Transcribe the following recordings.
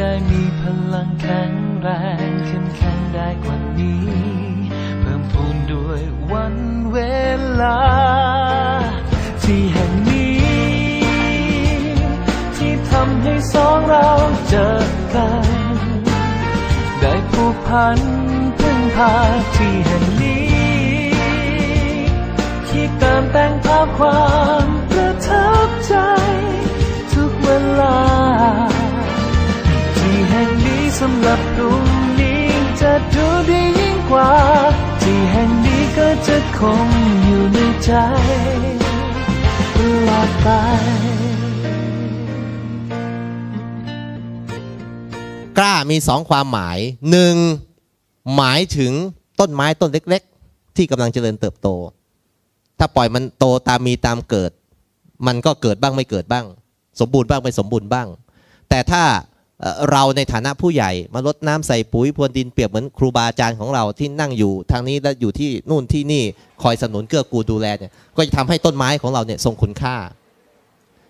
ได้มีพลังแข็งแรงเข้มแข็งได้กว่านี้ เพิ่มพูนด้วยวันเวลา ที่แห่งนี้ ที่ทำให้สองเราเจอกัน ได้ผูกพันพึ่งพาที่แห่งนี้ คงอยู่ในใจตลอดไป กล้ามีสองความหมายหนึ่งหมายถึงต้นไม้ต้นเล็ก ๆ ที่กำลังเจริญเติบโต ถ้าปล่อยมันโตตามมีตามเกิด มันก็เกิดบ้างไม่เกิดบ้าง สมบูรณ์บ้างไม่สมบูรณ์บ้าง แต่ถ้า เราในฐานะผู้ใหญ่มาลดน้ำใส่ปุ๋ยพรวนดินเปรียบเหมือนครูบาอาจารย์ของเราที่นั่งอยู่ทางนี้และอยู่ที่นู่นที่นี่คอยสนับสนุนเกื้อกูลดูแลเนี่ยก็จะทำให้ต้นไม้ของเราเนี่ยทรงคุณค่า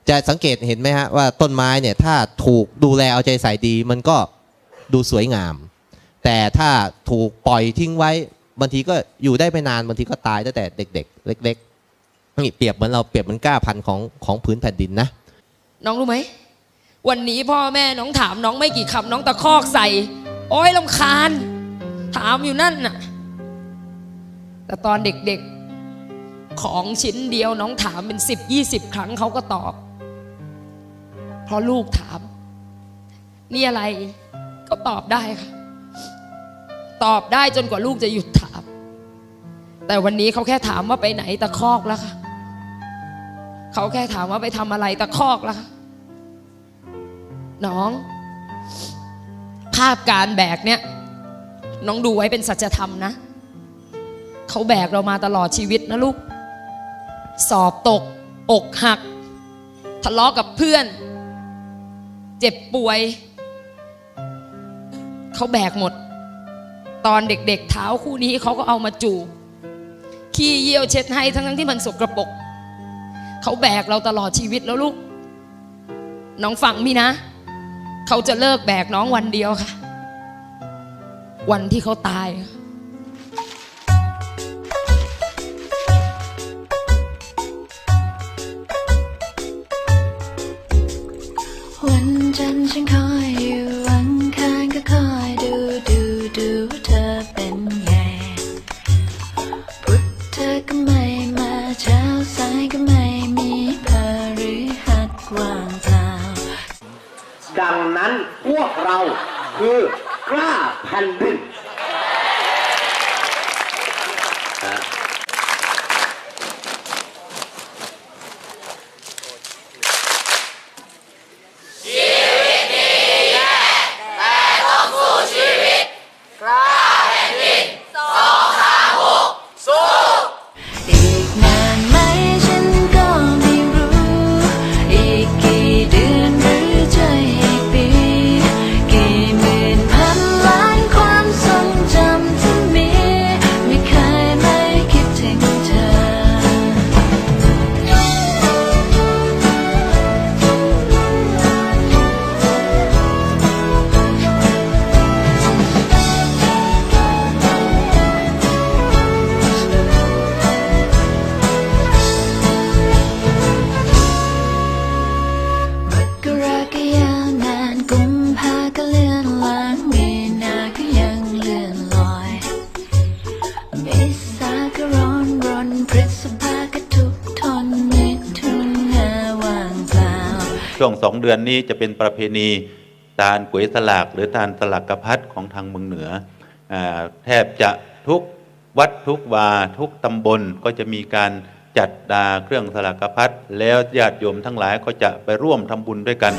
จะสังเกตเห็นไหมฮะว่าต้นไม้เนี่ยถ้าถูกดูแลเอาใจใส่ดี มันก็ดูสวยงาม แต่ถ้าถูกปล่อยทิ้งไว้บางทีก็อยู่ได้ไม่นานบางทีก็ตายตั้งแต่เด็ก ๆ เล็กๆนี่เปรียบเหมือนเราเปรียบเหมือนก้าพันธุ์ของของพื้นแผ่นดินนะน้องรู้ไหม วันนี้พ่อแม่น้องถามน้องไม่กี่คำน้องตะคอกใส่ โอ้ยลำคาญ ถามอยู่นั่นน่ะ แต่ตอนเด็กๆของชิ้นเดียวน้องถามเป็นสิบยี่สิบครั้งเขาก็ตอบ เพราะลูกถาม นี่อะไรก็ตอบได้ค่ะ ตอบได้จนกว่าลูกจะหยุดถาม แต่วันนี้เขาแค่ถามว่าไปไหนตะคอกแล้วค่ะเขาแค่ถามว่าไปทำอะไรตะคอกแล้วค่ะ น้อง ภาพการแบกเนี่ย น้องดูไว้เป็นสัจธรรมนะ เขาแบกเรามาตลอดชีวิตนะลูก สอบตก อกหัก ทะเลาะกับเพื่อน เจ็บป่วย เขาแบกหมด ตอนเด็กๆเท้าคู่นี้เขาก็เอามาจูบขี้เยี่ยวเช็ดให้ทั้งที่มันสกรปรกเขาแบกเราตลอดชีวิตแล้วลูก น้องฟังพี่นะ เขาจะเลิกแบกน้องวันเดียวค่ะ วันที่เขาตายค่ะ ดังนั้นพวกเราคือกล้าแผ่นดิน ช่วงสองเดือนนี้จะเป็นประเพณีทานก๋วยสลากหรือทานสลักกระพัดของทางเมืองเหนืออแทบจะทุกวัดทุกวาทุกตำบลก็จะมีการจัดดาเครื่องสลักกระพัดแล้วญาติโยมทั้งหลายก็จะไปร่วมทำบุญด้วยกัน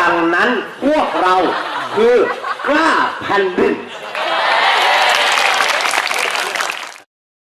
ดังนั้นพวกเราคือกล้าแผ่นดิน